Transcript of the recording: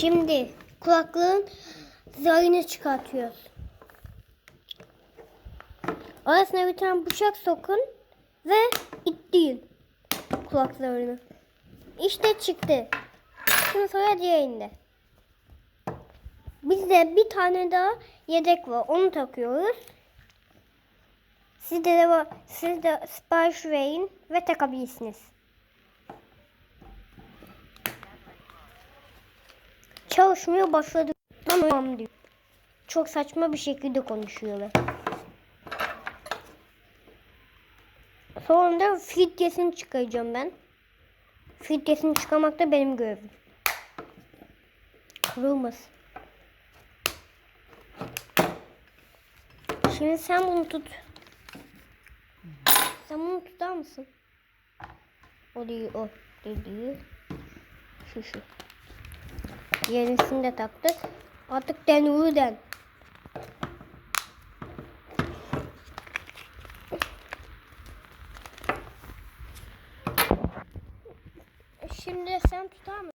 Şimdi kulaklığın zarını çıkartıyoruz. Arasına bir tane bıçak sokun ve ittirin kulaklarını. İşte çıktı. Şimdi sonra diğerinde. Bizde bir tane daha yedek var. Onu takıyoruz. Sizde de var. Siz de sipariş verin ve takabilirsiniz. Çalışmıyor başladı. Tamam diyor. Çok saçma bir şekilde konuşuyorlar. Sonra da filtresini çıkaracağım ben. Filtresini çıkarmak da benim görevim. Kırılmasın. Şimdi sen bunu tut. Sen bunu tutar mısın? O değil o. Değil. Şu şu. Yenisini de taktık. Artık den den. Şimdi sen tutar mısın?